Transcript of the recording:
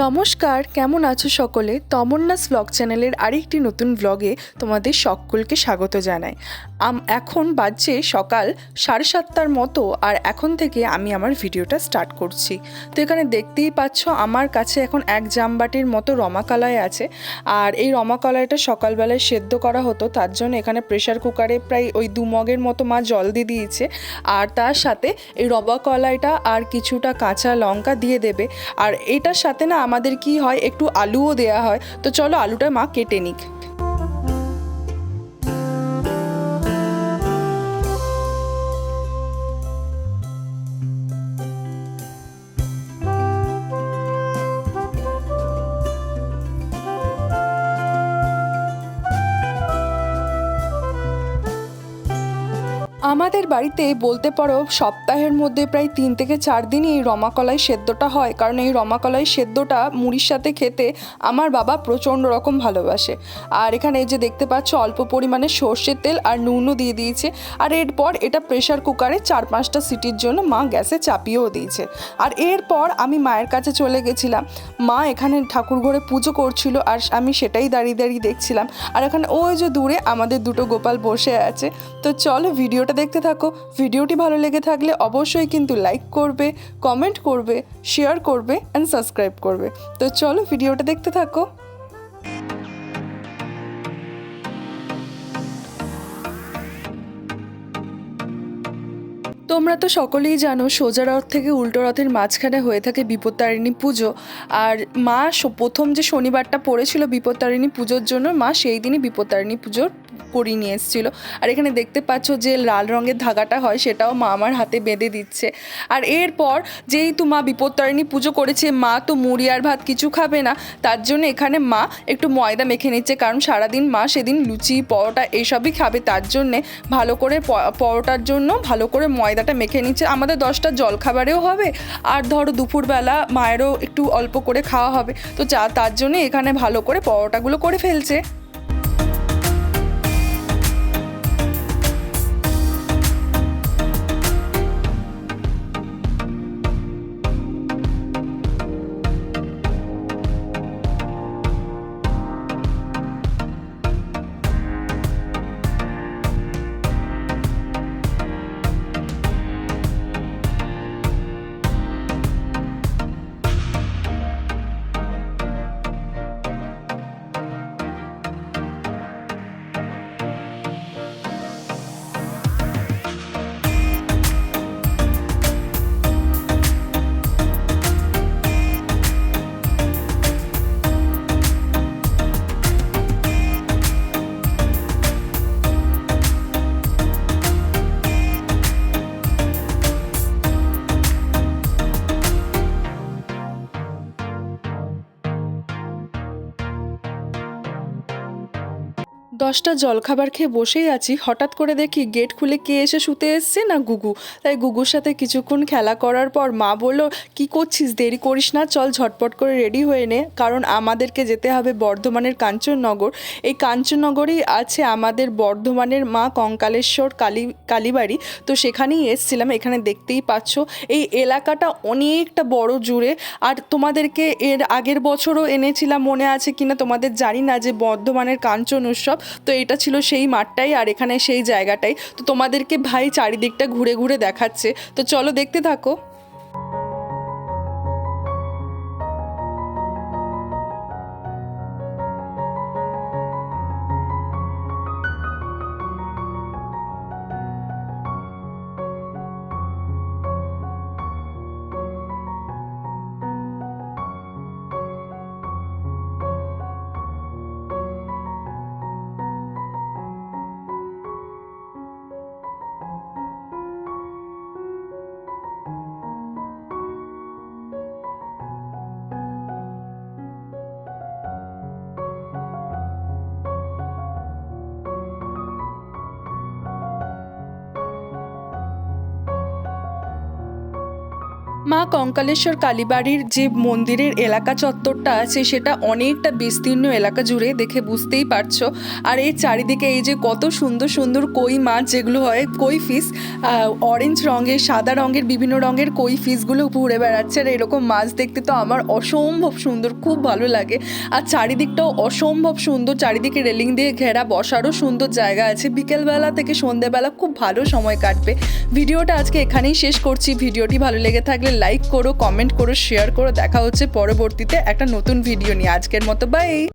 নমস্কার, কেমন আছো সকলে? তমন্নাস ব্লগ চ্যানেলের আরেকটি নতুন ব্লগে তোমাদের সকলকে স্বাগত জানাই। আম, এখন বাজছে সকাল সাড়ে সাতটার মতো আর এখন থেকে আমি আমার ভিডিওটা স্টার্ট করছি। তো এখানে দেখতেই পাচ্ছ আমার কাছে এখন এক জামবাটির মতো রমাকালাই আছে আর এই রমাকালাইটা সকালবেলায় সেদ্ধ করা হতো, তার জন্য এখানে প্রেশার কুকারে প্রায় ওই দু মগের মতো মা জল দিয়ে দিয়েছে আর তার সাথে এই রবা কলাইটা আর কিছুটা কাঁচা লঙ্কা দিয়ে দেবে। আর এটার সাথে না আমাদের কি হয়? একটু আলুও দেয়া হয়। তো চলো আলুটা মা কেটে নিক। আমাদের বাড়িতে বলতে পারো সপ্তাহের মধ্যে প্রায় তিন থেকে চার দিনই এই রমাকলাই সেদ্ধটা হয়। কারণ এই রমাকলাই সেদ্ধটা মুড়ির সাথে খেতে আমার বাবা প্রচণ্ড রকম ভালোবাসে। আর এখানে যে দেখতে পাচ্ছ অল্প পরিমাণে সর্ষের তেল আর নুনও দিয়ে দিয়েছে। আর এরপর এটা প্রেশার কুকারে চার পাঁচটা সিটির জন্য মা গ্যাসে চাপিয়েও দিয়েছে। আর এরপর আমি মায়ের কাছে চলে গেছিলাম। মা এখানে ঠাকুর ঘরে পুজো করছিল আর আমি সেটাই দাঁড়িয়ে দাঁড়িয়ে দেখছিলাম। আর এখানে ওই যে দূরে আমাদের দুটো গোপাল বসে আছে। তো চলো ভিডিওটা দেখতে থাকো। ভিডিওটি ভালো লেগে থাকলে অবশ্যই কিন্তু লাইক করবে কমেন্ট করবে শেয়ার করবে অ্যান্ড সাবস্ক্রাইব করবে। তো চলো ভিডিওটা দেখতে থাকো। তোমরা তো সকলেই জানো, সোজা রথ থেকে উল্টো রথের মাঝখানে হয়ে থাকে বিপত্তারিণী পুজো। আর মা প্রথম যে শনিবারটা পড়েছিল বিপত্তারিণী পুজোর জন্য, মা সেই দিনই বিপত্তারিণী পুজোর করিয়ে নিয়ে এসেছিল। আর এখানে দেখতে পাচ্ছ যে লাল রঙের ধাগাটা হয়, সেটাও মা আমার হাতে বেঁধে দিচ্ছে। আর এরপর যেহেতু মা বিপত্তারিণী পুজো করেছে, মা তো মুড়ি আর ভাত কিছু খাবে না, তার জন্য এখানে মা একটু ময়দা মেখে নিচ্ছে, কারণ সারাদিন মা সেদিন লুচি, পরোটা এইসবই খাবে, তার জন্যে ভালো করে পরোটার জন্য ভালো করে ময়দাটা মেখে নিচ্ছে। আমাদের দশটা জল খাবারেও হবে, আর ধরো দুপুরবেলা মায়েরও একটু অল্প করে খাওয়া হবে। তো যা তার জন্য এখানে ভালো করে পরোটাগুলো করে ফেলছে। দশটা জলখাবার খেয়ে বসেই আছি। হঠাৎ করে দেখি গেট খুলে কে এসে শুতে এসছে না গুগু? তাই গুগুর সাথে কিছুক্ষণ খেলা করার পর মা বলল, কি করছিস? দেরি করিস না, চল ঝটপট করে রেডি হয়ে নে। কারণ আমাদেরকে যেতে হবে বর্ধমানের কাঞ্চননগর। এই কাঞ্চননগরেই আছে আমাদের বর্ধমানের মা কঙ্কালেশ্বর কালী, কালীবাড়ি। তো সেখানেই এসছিলাম, এখানে দেখতেই পাচ্ছ। এই এলাকাটা অনেকটা বড় জুড়ে। আর তোমাদেরকে এর আগের বছরও এনেছিলাম, মনে আছে কিনা তোমাদের জানি না যে বর্ধমানের কাঞ্চন উৎসব। তো এটা ছিল সেই মাঠটাই আর এখানে সেই জায়গাটাই। তো তোমাদেরকে ভাই চারিদিকটা ঘুরে ঘুরে দেখাচ্ছে। তো চলো দেখতে থাকো। মা কঙ্কালেশ্বর কালীবাড়ির যে মন্দিরের এলাকা চত্বরটা আছে, সেটা অনেকটা বিস্তীর্ণ এলাকা জুড়ে দেখে বুঝতেই পারছ। আর এই চারিদিকে এই যে কত সুন্দর সুন্দর কই মাছ, যেগুলো হয় কই ফিস অরেঞ্জ রঙের, সাদা রঙের, বিভিন্ন রঙের কই ফিসগুলো ঘুরে বেড়াচ্ছে। আর এরকম মাছ দেখতে তো আমার অসম্ভব সুন্দর, খুব ভালো লাগে। আর চারিদিকটাও অসম্ভব সুন্দর, চারিদিকে রেলিং দিয়ে ঘেরা, বসারও সুন্দর জায়গা আছে। বিকেলবেলা থেকে সন্ধেবেলা খুব ভালো সময় কাটবে। ভিডিওটা আজকে এখানেই শেষ করছি। ভিডিওটি ভালো লেগে থাকলে লাইক করো কমেন্ট করো শেয়ার করো। দেখা হচ্ছে পরবর্তীতে একটা নতুন ভিডিও নিয়ে। আজকের মতো বাই